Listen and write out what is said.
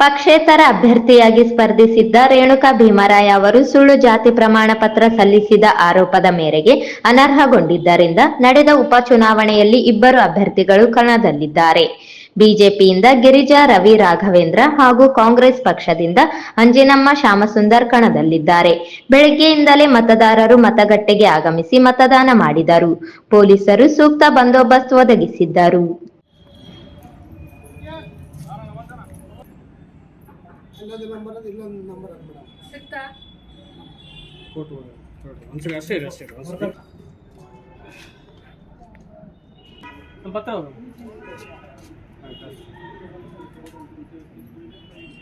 ಪಕ್ಷೇತರ ಅಭ್ಯರ್ಥಿಯಾಗಿ ಸ್ಪರ್ಧಿಸಿದ್ದ ರೇಣುಕಾ ಭೀಮರಾಯ ಅವರು ಸುಳ್ಳು ಜಾತಿ ಪ್ರಮಾಣ ಪತ್ರ ಸಲ್ಲಿಸಿದ ಆರೋಪದ ಮೇರೆಗೆ ಅನರ್ಹಗೊಂಡಿದ್ದರಿಂದ ನಡೆದ ಉಪಚುನಾವಣೆಯಲ್ಲಿ ಇಬ್ಬರು ಅಭ್ಯರ್ಥಿಗಳು ಕಣದಲ್ಲಿದ್ದಾರೆ. ಬಿಜೆಪಿಯಿಂದ ಗಿರಿಜಾ ರವಿ ರಾಘವೇಂದ್ರ ಹಾಗೂ ಕಾಂಗ್ರೆಸ್ ಪಕ್ಷದಿಂದ ಅಂಜಿನಮ್ಮ ಶ್ಯಾಮಸುಂದರ್ ಕಣದಲ್ಲಿದ್ದಾರೆ. ಬೆಳಗ್ಗೆಯಿಂದಲೇ ಮತದಾರರು ಮತಗಟ್ಟೆಗೆ ಆಗಮಿಸಿ ಮತದಾನ ಮಾಡಿದರು. ಪೊಲೀಸರು ಸೂಕ್ತ ಬಂದೋಬಸ್ತ್ ಒದಗಿಸಿದ್ದರು. ಇಲ್ಲೊಂದು ನಂಬರ್ ಅದು ಇಲ್ಲೊಂದು ನಂಬರ್ ಅದು ಮೇಡಮ್. ಸಿಕ್ತಾ ಕೊಟ್ಟು ಒಂದ್ಸರಿ ಅಷ್ಟೇ ಇದೆ ಅಷ್ಟೇ ಇದೆ